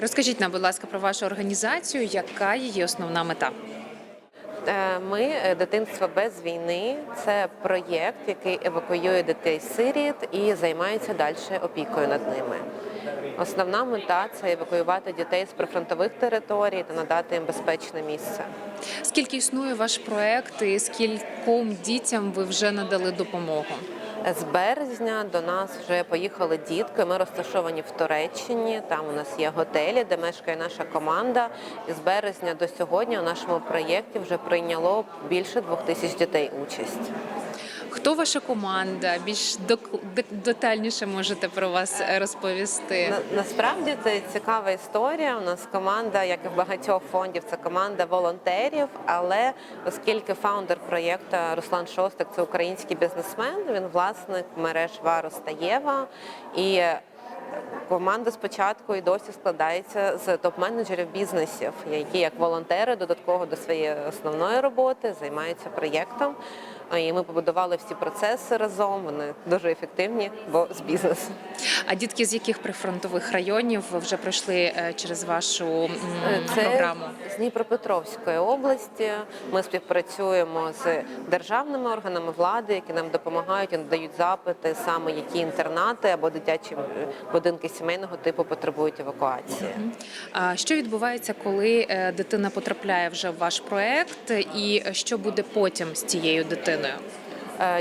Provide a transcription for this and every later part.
Розкажіть нам, будь ласка, про вашу організацію, яка її основна мета? Е, Ми е, дитинство без війни. Це проєкт, який евакуює дітей сиріт і займається далі опікою над ними. Основна мета це евакуювати дітей з прифронтових територій та надати їм безпечне місце. Скільки існує ваш проект і скільком дітям ви вже надали допомогу? З березня до нас вже поїхали дітки. Ми розташовані в Туреччині. Там у нас є готелі, де мешкає наша команда. І з березня до сьогодні у нашому проєкті вже прийняло більше двох тисяч дітей участь. Хто ваша команда? Більш детальніше можете про вас е, розповісти? На, насправді це цікава історія. У нас команда, як і в багатьох фондів, це команда волонтерів. Але оскільки фаундер проєкту Руслан Шостак це український бізнесмен, він власник мереж Вару Стаєва і. Команда спочатку і досі складається з топ-менеджерів бізнесів, які як волонтери додатково до своєї основної роботи займаються проєктом. І ми побудували всі процеси разом. Вони дуже ефективні, бо з бізнесу. А дітки з яких прифронтових районів вже пройшли е, через вашу Це програму? з Дніпропетровської області. Ми співпрацюємо з державними органами влади, які нам допомагають і надають запити, саме які інтернати або дитячі е, будинки сімейного типу потребують евакуації. А що відбувається, коли е, дитина потрапляє вже в ваш проект, і що буде потім з цією дитиною? людиною.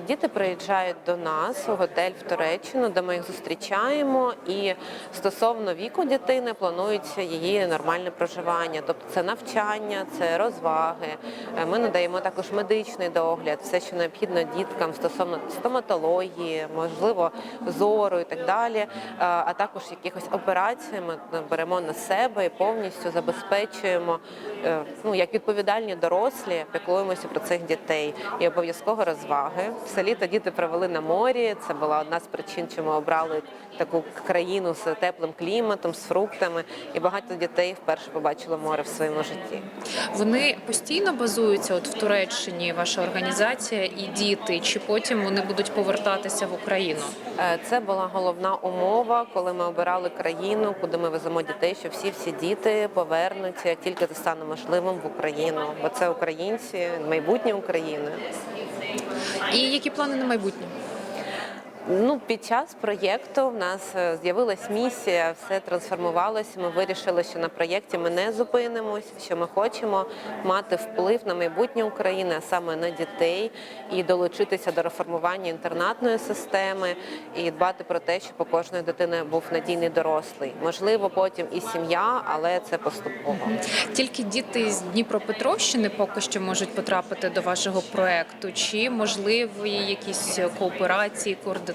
Діти приїжджають до нас у готель в Туреччину, де ми їх зустрічаємо. І стосовно віку дитини планується її нормальне проживання, тобто це навчання, це розваги. Е, Ми надаємо також медичний догляд, все, що необхідно діткам стосовно стоматології, можливо, зору і так далі. Е, А також якихось операцій ми беремо на себе і повністю забезпечуємо, е, ну як відповідальні дорослі, піклуємося про цих дітей і обов'язково розваги. Все літо діти провели на морі. Це була одна з причин, чому обрали таку країну з теплим кліматом, з фруктами. І багато дітей вперше побачило море в своєму житті. Вони постійно базуються от в Туреччині, ваша організація і діти, чи потім вони будуть повертатися в Україну? Е, Це була головна умова, коли ми обирали країну, куди ми веземо дітей, що всі всі діти повернуться, як тільки це стане можливим в Україну, бо це українці, майбутнє України. І які плани на майбутнє? Ну, під час проєкту в нас е, з'явилась місія, все трансформувалося. Ми вирішили, що на проєкті ми не зупинимось, що ми хочемо мати вплив на майбутнє України, а саме на дітей, і долучитися до реформування інтернатної системи і дбати про те, щоб у кожної дитини був надійний дорослий. Можливо, потім і сім'я, але це поступово. Тільки діти з Дніпропетровщини поки що можуть потрапити до вашого проекту, чи можливі якісь кооперації, координації,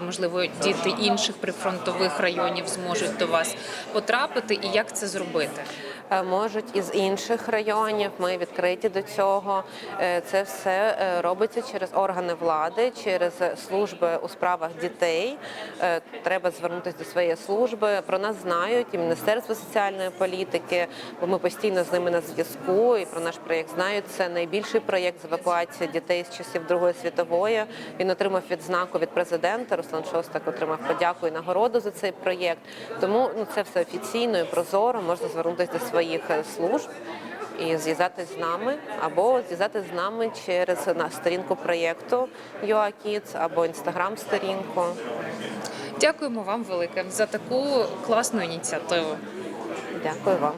можливо, діти інших прифронтових районів зможуть до вас потрапити, і як це зробити? Е, можуть із інших районів. Ми відкриті до цього. Е, Це все е, робиться через органи влади, через служби у справах дітей. Треба звернутися до своєї служби. Про нас знають і Міністерство соціальної політики, бо ми постійно з ними на зв'язку. І про наш проєкт знають. Це найбільший проєкт з евакуації дітей з часів Другої світової. Він отримав відзнаку від президента. Руслан Шостак отримав подяку і нагороду за цей проєкт. Тому ну це все офіційно і прозоро. Можна звернутися до своїх е, служб і зв'язатись з нами, або зв'язатись з нами через на сторінку проєкту UAKids або інстаграм-сторінку. Дякуємо вам велике за таку класну ініціативу. Дякую вам.